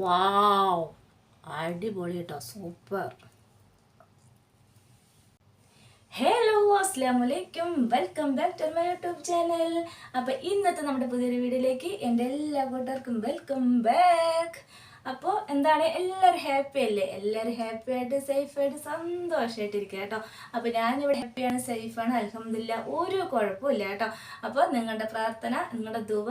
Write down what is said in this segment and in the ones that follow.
വാവ് അടിപൊളി കേട്ടോ. Super hello അസ്സാം വലൈക്കും welcome back to my YouTube channel അപ്പോൾ ഇന്നത്തെ നമ്മുടെ പുതിയൊരു വീഡിയോയിലേക്ക് എന്റെ എല്ലാ കൂട്ടർക്കും വെൽക്കം ബാക്ക് അപ്പോൾ എന്താണ്? എല്ലാവരും ഹാപ്പി അല്ലേ? എല്ലാവരും ഹാപ്പി ആയിട്ട് സേഫ് ആയിട്ട് സന്തോഷമായിട്ടിരിക്കുക കേട്ടോ. അപ്പോൾ ഞാനിവിടെ ഹാപ്പിയാണ് സേഫാണ് അലഹമില്ല ഒരു കുഴപ്പമില്ല കേട്ടോ. അപ്പോൾ നിങ്ങളുടെ പ്രാർത്ഥന നിങ്ങളുടെ ദുവ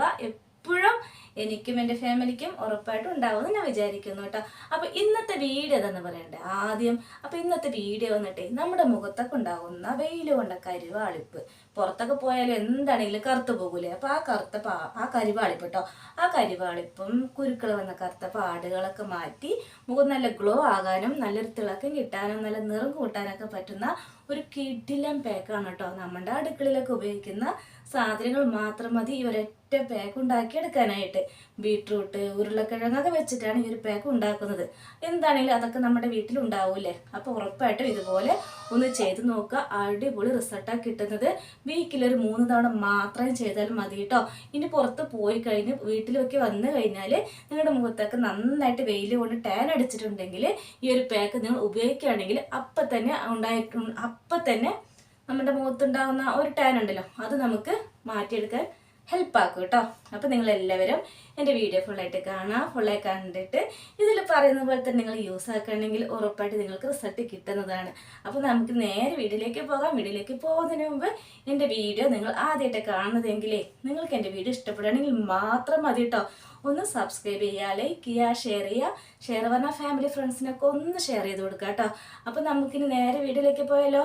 എപ്പോഴും എനിക്കും എന്റെ ഫാമിലിക്കും ഉറപ്പായിട്ടും ഉണ്ടാവുമെന്ന് ഞാൻ വിചാരിക്കുന്നു കേട്ടോ. അപ്പോൾ ഇന്നത്തെ വീഡിയോ തന്നെ പറയണ്ടേ? ആദ്യം അപ്പോൾ ഇന്നത്തെ വീഡിയോ വന്നിട്ടേ നമ്മുടെ മുഖത്തൊക്കെ ഉണ്ടാകുന്ന വെയിൽ കൊണ്ട കരുവാളിപ്പ്. പുറത്തൊക്കെ പോയാലും എന്താണെങ്കിലും കറുത്ത് പോകൂലേ. അപ്പോൾ ആ കറുത്ത പാ ആ കരിവാളിപ്പ് കേട്ടോ ആ കരിവാളിപ്പം കുരുക്കൾ വന്ന കറുത്ത പാടുകളൊക്കെ മാറ്റി മുഖം നല്ല ഗ്ലോ ആകാനും നല്ലൊരു തിളക്കം കിട്ടാനും നല്ല നിറം കൂട്ടാനൊക്കെ പറ്റുന്ന ഒരു കിഡിലം പാക്കാണ് കേട്ടോ. നമ്മുടെ അടുക്കളയിലൊക്കെ ഉപയോഗിക്കുന്ന സാധനങ്ങൾ മാത്രം മതി ഈ ഒരൊറ്റ പാക്ക് ഉണ്ടാക്കി എടുക്കാനായിട്ട്. ബീട്രൂട്ട് ഉരുളക്കിഴങ്ങൊക്കെ വെച്ചിട്ടാണ് ഈ ഒരു പാക്ക് ഉണ്ടാക്കുന്നത്. എന്താണെങ്കിലും അതൊക്കെ നമ്മുടെ വീട്ടിൽ ഉണ്ടാവൂലേ. അപ്പോൾ ഉറപ്പായിട്ടും ഇതുപോലെ ഒന്ന് ചെയ്ത് നോക്കുക. അടിപൊളി റിസൾട്ടാണ് കിട്ടുന്നത്. വീക്കിലൊരു മൂന്ന് തവണ മാത്രം ചെയ്താൽ മതി കേട്ടോ. ഇനി പുറത്ത് പോയി കഴിഞ്ഞ് വീട്ടിലൊക്കെ വന്നു കഴിഞ്ഞാൽ നിങ്ങളുടെ മുഖത്തൊക്കെ നന്നായിട്ട് വെയിൽ കൊണ്ട് ടാൻ അടിച്ചിട്ടുണ്ടെങ്കിൽ ഈ ഒരു പാക്ക് നിങ്ങൾ ഉപയോഗിക്കുകയാണെങ്കിൽ അപ്പം തന്നെ ഉണ്ടായിട്ട് അപ്പം തന്നെ നമ്മുടെ മുഖത്തുണ്ടാകുന്ന ഒരു ടാൻ ഉണ്ടല്ലോ അത് നമുക്ക് മാറ്റിയെടുക്കാൻ ഹെൽപ്പ് ആക്കും കേട്ടോ അപ്പോൾ നിങ്ങൾ എല്ലാവരും എന്റെ വീഡിയോ ഫുള്ളായിട്ട് കാണാം. ഫുള്ളായി കണ്ടിട്ട് ഇതിൽ പറയുന്ന പോലെ തന്നെ നിങ്ങൾ യൂസ് ആക്കുകയാണെങ്കിൽ ഉറപ്പായിട്ട് നിങ്ങൾക്ക് റിസൾട്ട് കിട്ടുന്നതാണ്. അപ്പോൾ നമുക്ക് നേരെ വീഡിയോയിലേക്ക് പോകാം. വീഡിയോയിലേക്ക് പോകുന്നതിന് മുമ്പ് എന്റെ വീഡിയോ നിങ്ങൾ ആദ്യമായിട്ട് കാണുന്നതെങ്കിലേ നിങ്ങൾക്ക് എന്റെ വീഡിയോ ഇഷ്ടപ്പെടുകയാണെങ്കിൽ മാത്രം മതി കേട്ടോ ഒന്ന് സബ്സ്ക്രൈബ് ചെയ്യുക ലൈക്ക് ചെയ്യുക ഷെയർ ചെയ്യുക. ഷെയർ പറഞ്ഞാൽ ഫാമിലി ഫ്രണ്ട്സിനൊക്കെ ഒന്ന് ഷെയർ ചെയ്ത് കൊടുക്കുക കേട്ടോ അപ്പോൾ നമുക്കിനി നേരെ വീഡിയോയിലേക്ക് പോയാലോ?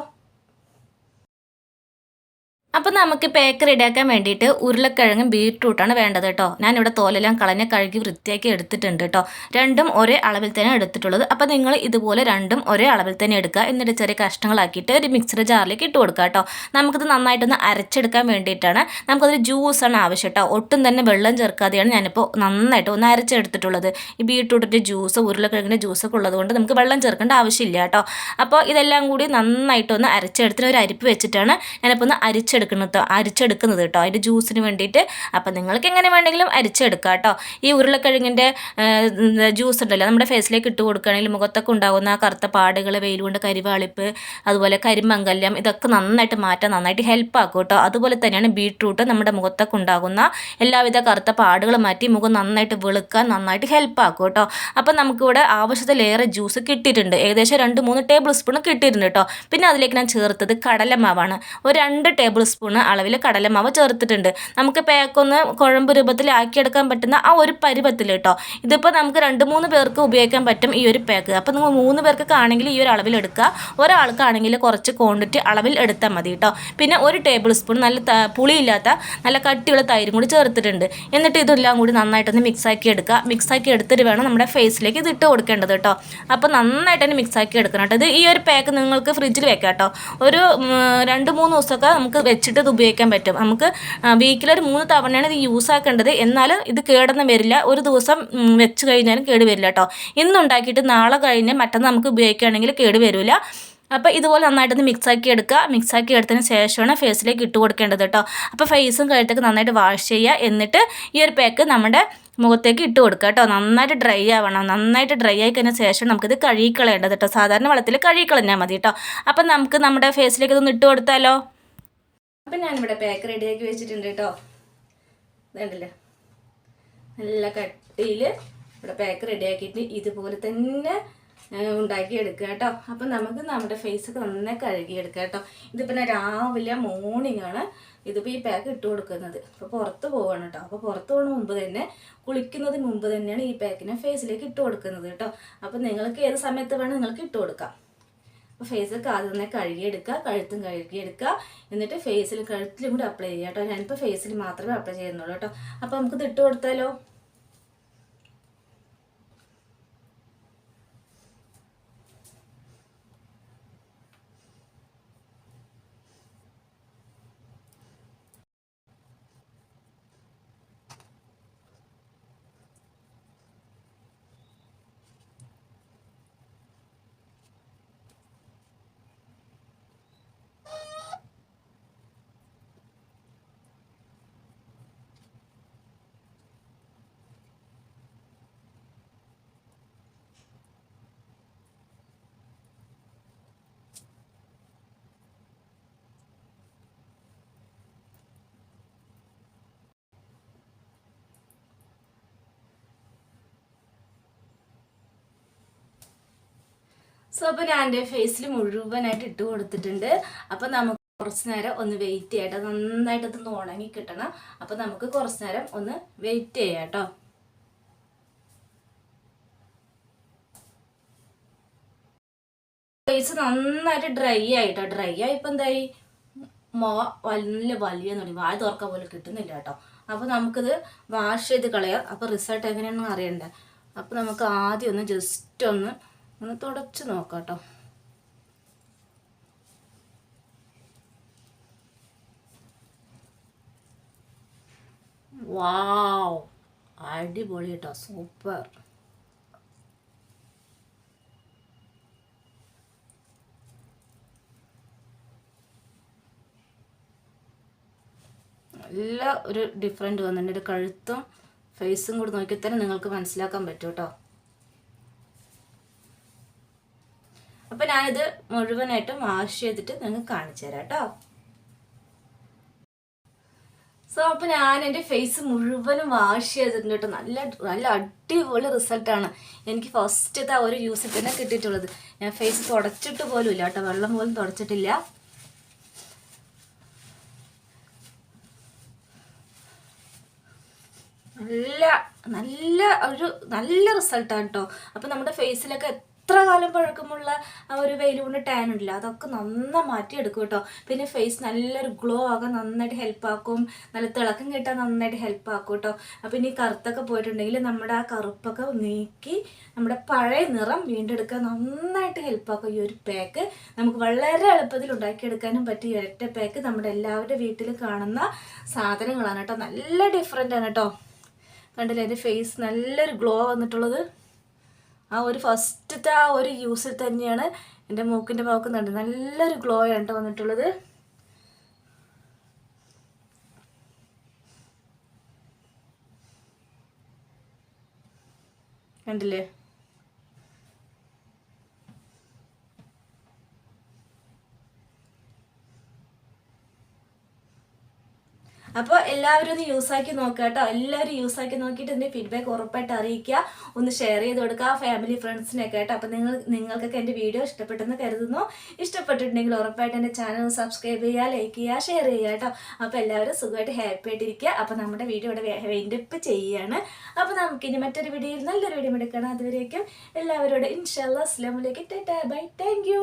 അപ്പോൾ നമുക്ക് പേക്ക് റെഡിയാക്കാൻ വേണ്ടിയിട്ട് ഉരുളക്കിഴങ്ങും ബീട്രൂട്ടാണ് വേണ്ടത് കേട്ടോ ഞാനിവിടെ തോലെല്ലാം കളഞ്ഞ് കഴുകി വൃത്തിയാക്കി എടുത്തിട്ടുണ്ട് കേട്ടോ രണ്ടും ഒരേ അളവിൽ തന്നെ എടുത്തിട്ടുള്ളത്. അപ്പോൾ നിങ്ങൾ ഇതുപോലെ രണ്ടും ഒരേ അളവിൽ തന്നെ എടുക്കുക. എന്നിട്ട് ചെറിയ കഷ്ണങ്ങളാക്കിയിട്ട് ഒരു മിക്സർ ജാറിലേക്ക് ഇട്ട് കൊടുക്കുക കേട്ടോ നമുക്കിത് നന്നായിട്ടൊന്ന് അരച്ചെടുക്കാൻ വേണ്ടിയിട്ടാണ്. നമുക്കതൊരു ജ്യൂസാണ് ആവശ്യം കേട്ടോ ഒട്ടും തന്നെ വെള്ളം ചേർക്കാതെയാണ് ഞാനിപ്പോൾ നന്നായിട്ട് ഒന്ന് അരച്ചെടുത്തിട്ടുള്ളത്. ഈ ബീട്രൂട്ടിന്റെ ജ്യൂസ് ഉരുളക്കിഴങ്ങിന്റെ ജ്യൂസൊക്കെ ഉള്ളതുകൊണ്ട് നമുക്ക് വെള്ളം ചേർക്കേണ്ട ആവശ്യമില്ല കേട്ടോ അപ്പോൾ ഇതെല്ലാം കൂടി നന്നായിട്ടൊന്ന് അരച്ചെടുത്തിട്ട് ഒരു അരിപ്പ് വെച്ചിട്ടാണ് ഞാനിപ്പോൾ ഒന്ന് അരിച്ചെടുക്കുന്നത് അരിച്ചെടുക്കുന്നത് കേട്ടോ. അതിന്റെ ജ്യൂസിന് വേണ്ടിയിട്ട് അപ്പം നിങ്ങൾക്ക് എങ്ങനെ വേണമെങ്കിലും അരിച്ചെടുക്കാം കേട്ടോ. ഈ ഉരുളക്കിഴങ്ങിന്റെ ജ്യൂസ് ഉണ്ടല്ലോ നമ്മുടെ ഫേസിലേക്ക് ഇട്ട് കൊടുക്കുകയാണെങ്കിൽ മുഖത്തൊക്കെ ഉണ്ടാകുന്ന ആ കറുത്ത പാടുകൾ വെയിൽ കൊണ്ട് കരിവാളിപ്പ് അതുപോലെ കരിമംഗല്യം ഇതൊക്കെ നന്നായിട്ട് മാറ്റാൻ നന്നായിട്ട് ഹെൽപ്പ് ആക്കും കേട്ടോ. അതുപോലെ തന്നെയാണ് ബീട്രൂട്ട് നമ്മുടെ മുഖത്തൊക്കെ ഉണ്ടാകുന്ന എല്ലാവിധ കറുത്ത പാടുകൾ മാറ്റി മുഖം നന്നായിട്ട് വെളുക്കാൻ നന്നായിട്ട് ഹെൽപ്പ് ആക്കും കേട്ടോ. അപ്പം നമുക്കിവിടെ ആവശ്യത്തിലേറെ ജ്യൂസ് കിട്ടിയിട്ടുണ്ട്. ഏകദേശം രണ്ട് മൂന്ന് ടേബിൾ സ്പൂൺ കിട്ടിയിട്ടുണ്ട് കേട്ടോ. പിന്നെ അതിലേക്ക് ഞാൻ ചേർത്തത് കടലമാവാണ്. ഒരു രണ്ട് ടേബിൾ അളവിൽ കടലമാവ് ചേർത്തിട്ടുണ്ട്. നമുക്ക് പാക്കൊന്ന് കുഴമ്പ് രൂപത്തിൽ ആക്കിയെടുക്കാൻ പറ്റുന്ന ആ ഒരു പരുവത്തിൽ കേട്ടോ. ഇതിപ്പോൾ നമുക്ക് രണ്ട് മൂന്ന് പേർക്ക് ഉപയോഗിക്കാൻ പറ്റും ഈ ഒരു പാക്ക് അപ്പോൾ നിങ്ങൾ മൂന്ന് പേർക്കൊക്കെ ആണെങ്കിൽ ഈ ഒരു അളവിൽ എടുക്കുക. ഒരാൾക്കാണെങ്കിൽ കുറച്ച് ക്വാണ്ടിറ്റി അളവിൽ എടുത്താൽ മതി കേട്ടോ. പിന്നെ ഒരു ടേബിൾ സ്പൂൺ നല്ല പുളിയില്ലാത്ത നല്ല കട്ടിയുള്ള തൈരും കൂടി ചേർത്തിട്ടുണ്ട്. എന്നിട്ട് ഇതെല്ലാം കൂടി നന്നായിട്ടൊന്ന് മിക്സാക്കി എടുക്കുക. മിക്സാക്കി എടുത്തിട്ട് വേണം നമ്മുടെ ഫേസിലേക്ക് ഇത് ഇട്ട് കൊടുക്കേണ്ടത് കേട്ടോ. അപ്പോൾ നന്നായിട്ട് തന്നെ മിക്സാക്കി എടുക്കണം കേട്ടോ. ഇത് ഈ ഒരു പാക്ക് നിങ്ങൾക്ക് ഫ്രിഡ്ജിൽ വെക്കാം കേട്ടോ. ഒരു രണ്ട് മൂന്ന് ദിവസമൊക്കെ നമുക്ക് വെച്ചിട്ട് ഇത് ഉപയോഗിക്കാൻ പറ്റും. നമുക്ക് വീക്കിലൊരു മൂന്ന് തവണയാണ് ഇത് യൂസ് ആക്കേണ്ടത്. എന്നാൽ ഇത് കേടൊന്നും വരില്ല. ഒരു ദിവസം വെച്ച് കഴിഞ്ഞാലും കേട് വരില്ല കേട്ടോ ഇന്നുണ്ടാക്കിയിട്ട് നാളെ കഴിഞ്ഞ് മറ്റന്ന് നമുക്ക് ഉപയോഗിക്കുകയാണെങ്കിൽ കേട് വരില്ല അപ്പോൾ ഇതുപോലെ നന്നായിട്ടൊന്ന് മിക്സാക്കി എടുക്കുക. മിക്സാക്കി എടുത്തതിന് ശേഷമാണ് ഫേസിലേക്ക് ഇട്ട് കൊടുക്കേണ്ടത് കേട്ടോ അപ്പോൾ ഫേസും കഴുത്തൊക്കെ നന്നായിട്ട് വാഷ് ചെയ്യുക. എന്നിട്ട് ഈ ഒരു പാക്ക് നമ്മുടെ മുഖത്തേക്ക് ഇട്ട് കൊടുക്കുക കേട്ടോ നന്നായിട്ട് ഡ്രൈ ആവണം. നന്നായിട്ട് ഡ്രൈ ആയി കഴിഞ്ഞ ശേഷം നമുക്കിത് കഴുകിക്കളയേണ്ടത് കേട്ടോ സാധാരണ വെള്ളത്തിൽ കഴുകിക്കളഞ്ഞാൽ മതി കേട്ടോ അപ്പം നമുക്ക് നമ്മുടെ ഫേസിലേക്ക് ഇതൊന്ന് ഇട്ട് കൊടുത്താലോ? അപ്പം ഞാനിവിടെ പാക്ക് റെഡിയാക്കി വെച്ചിട്ടുണ്ട് കേട്ടോ ഇതുണ്ടല്ലേ? നല്ല കട്ടിയിൽ ഇവിടെ പാക്ക് റെഡിയാക്കിയിട്ട് ഇതുപോലെ തന്നെ ഉണ്ടാക്കി എടുക്കുക കേട്ടോ അപ്പം നമുക്ക് നമ്മുടെ ഫേസൊക്കെ നന്നായി കഴുകിയെടുക്കുക കേട്ടോ ഇതിപ്പോൾ രാവിലെ മോർണിംഗ് ആണ് ഇതിപ്പോൾ ഈ പാക്ക് ഇട്ട് കൊടുക്കുന്നത്. അപ്പോൾ പുറത്ത് പോവാണ് കേട്ടോ അപ്പോൾ പുറത്ത് പോകുന്ന മുമ്പ് തന്നെ കുളിക്കുന്നതിന് മുമ്പ് തന്നെയാണ് ഈ പാക്കിനെ ഫേസിലേക്ക് ഇട്ട് കൊടുക്കുന്നത് കേട്ടോ അപ്പോൾ നിങ്ങൾക്ക് ഏത് സമയത്ത് വേണം നിങ്ങൾക്ക് ഇട്ട് കൊടുക്കാം. അപ്പോൾ ഫേസൊക്കെ ആദ്യം തന്നെ കഴുകിയെടുക്കുക കഴുത്തും കഴുകിയെടുക്കുക. എന്നിട്ട് ഫേസിലും കഴുത്തിലും കൂടി അപ്ലൈ ചെയ്യുക കേട്ടോ. ഞാനിപ്പോൾ ഫേസിൽ മാത്രമേ അപ്ലൈ ചെയ്യുന്നുള്ളൂ കേട്ടോ. അപ്പോൾ നമുക്കിത് ഇട്ട് കൊടുത്താലോ? സോ അപ്പോൾ ഞാൻ എന്റെ ഫേസിൽ മുഴുവനായിട്ട് ഇട്ട് കൊടുത്തിട്ടുണ്ട്. അപ്പോൾ നമുക്ക് കുറച്ച് നേരം ഒന്ന് വെയിറ്റ് ചെയ്യട്ടെ നന്നായിട്ട് അതൊന്ന് ഉണങ്ങി കിട്ടണം. അപ്പോൾ നമുക്ക് കുറച്ച് നേരം ഒന്ന് വെയിറ്റ് ചെയ്യാട്ടോ ഫേസ് നന്നായിട്ട് ഡ്രൈ ആയിട്ടോ ഡ്രൈ ആയിപ്പോൾ എന്തായി? മോ വലിയ വലിയ തുടങ്ങി വായ തുറക്കാൻ പോലെ കിട്ടുന്നില്ല കേട്ടോ. അപ്പോൾ നമുക്കിത് വാഷ് ചെയ്ത് കളയാം. അപ്പോൾ റിസൾട്ട് എങ്ങനെയാണെന്ന് അറിയണ്ടേ. അപ്പോൾ നമുക്ക് ആദ്യം ഒന്ന് ജസ്റ്റ് ഒന്ന് ഒന്ന് തുടച്ച് നോക്കാട്ടോ. കേട്ടോ വാവ് അടിപൊളി കേട്ടോ സൂപ്പർ. നല്ല ഒരു ഡിഫറെന്റ് വന്നിട്ടുണ്ട്. കഴുത്തും ഫേസും കൂടി നോക്കി തന്നെ നിങ്ങൾക്ക് മനസ്സിലാക്കാൻ പറ്റും കേട്ടോ അപ്പം ഞാനിത് മുഴുവനായിട്ടും വാഷ് ചെയ്തിട്ട് നിങ്ങൾക്ക് കാണിച്ചു തരാം കേട്ടോ. സോ അപ്പോൾ ഞാൻ എന്റെ ഫേസ് മുഴുവനും വാഷ് ചെയ്തിട്ടുണ്ട് കേട്ടോ. നല്ല നല്ല അടിപൊളി റിസൾട്ടാണ് എനിക്ക് ഫസ്റ്റത്തെ ആ ഒരു യൂസിൽ തന്നെ കിട്ടിയിട്ടുള്ളത്. ഞാൻ ഫേസ് തുടച്ചിട്ട് പോലും ഇല്ല കേട്ടോ. വെള്ളം പോലും തുടച്ചിട്ടില്ല. നല്ല നല്ല ഒരു നല്ല റിസൾട്ടാണ് കേട്ടോ. അപ്പോൾ നമ്മുടെ ഫേസിലൊക്കെ എത്ര കാലം പഴക്കമുള്ള ആ ഒരു വെയിൽ കൊണ്ട് ടാൻ ഉണ്ടല്ലോ അതൊക്കെ നന്നായി മാറ്റിയെടുക്കും കേട്ടോ. പിന്നെ ഫേസ് നല്ലൊരു ഗ്ലോ ആകാൻ നന്നായിട്ട് ഹെൽപ്പ് ആക്കും. നല്ല തിളക്കം കിട്ടാൻ നന്നായിട്ട് ഹെൽപ്പ് ആക്കും കേട്ടോ. അപ്പം ഇനി കറുത്തൊക്കെ പോയിട്ടുണ്ടെങ്കിൽ നമ്മുടെ ആ കറുപ്പൊക്കെ നീക്കി നമ്മുടെ പഴയ നിറം വീണ്ടെടുക്കാൻ നന്നായിട്ട് ഹെൽപ്പ് ആക്കും. ഈ ഒരു പാക്ക് നമുക്ക് വളരെ എളുപ്പത്തിൽ ഉണ്ടാക്കിയെടുക്കാനും പറ്റിയ ഒരൊറ്റ പാക്ക് നമ്മുടെ എല്ലാവരുടെ വീട്ടിൽ കാണുന്ന സാധനങ്ങളാണ് കേട്ടോ. നല്ല ഡിഫറെന്റ് ആണ് കേട്ടോ. കണ്ടില്ലേ? എന്റെ ഫേസ് നല്ലൊരു ഗ്ലോ വന്നിട്ടുള്ളത്. ആ ഒരു ഫസ്റ്റത്തെ ആ ഒരു യൂസിൽ തന്നെയാണ് എന്റെ മൂക്കിന്റെ ഭാഗത്ത് കണ്ടത് നല്ലൊരു ഗ്ലോ ആണ് കേട്ടോ വന്നിട്ടുള്ളത്. കണ്ടില്ലേ? അപ്പോൾ എല്ലാവരും ഒന്ന് യൂസ് ആക്കി നോക്കുക കേട്ടോ. എല്ലാവരും യൂസ് ആക്കി നോക്കിയിട്ട് എന്റെ ഫീഡ്ബാക്ക് ഉറപ്പായിട്ട് അറിയിക്കുക. ഒന്ന് ഷെയർ ചെയ്ത് കൊടുക്കുക ഫാമിലി ഫ്രണ്ട്സിനൊക്കെ കേട്ടോ. അപ്പോൾ നിങ്ങൾ നിങ്ങൾക്കൊക്കെ എന്റെ വീഡിയോ ഇഷ്ടപ്പെട്ടെന്ന് കരുതുന്നു. ഇഷ്ടപ്പെട്ടിട്ടുണ്ടെങ്കിൽ ഉറപ്പായിട്ട് എന്റെ ചാനൽ സബ്സ്ക്രൈബ് ചെയ്യുക ലൈക്ക് ചെയ്യുക ഷെയർ ചെയ്യുക കേട്ടോ. അപ്പോൾ എല്ലാവരും സുഖമായിട്ട് ഹാപ്പി ആയിട്ടിരിക്കുക. അപ്പോൾ നമ്മുടെ വീഡിയോ ഇവിടെ വെയിൻഡപ്പ് ചെയ്യുകയാണ് അപ്പോൾ നമുക്കിനി മറ്റൊരു വീഡിയോയിൽ നല്ലൊരു വീഡിയോ എടുക്കണം. അതുവരേക്കും എല്ലാവരോടും ഇൻഷാല്ലാ അസ്ലാമലേക്ക് ബൈ താങ്ക് യു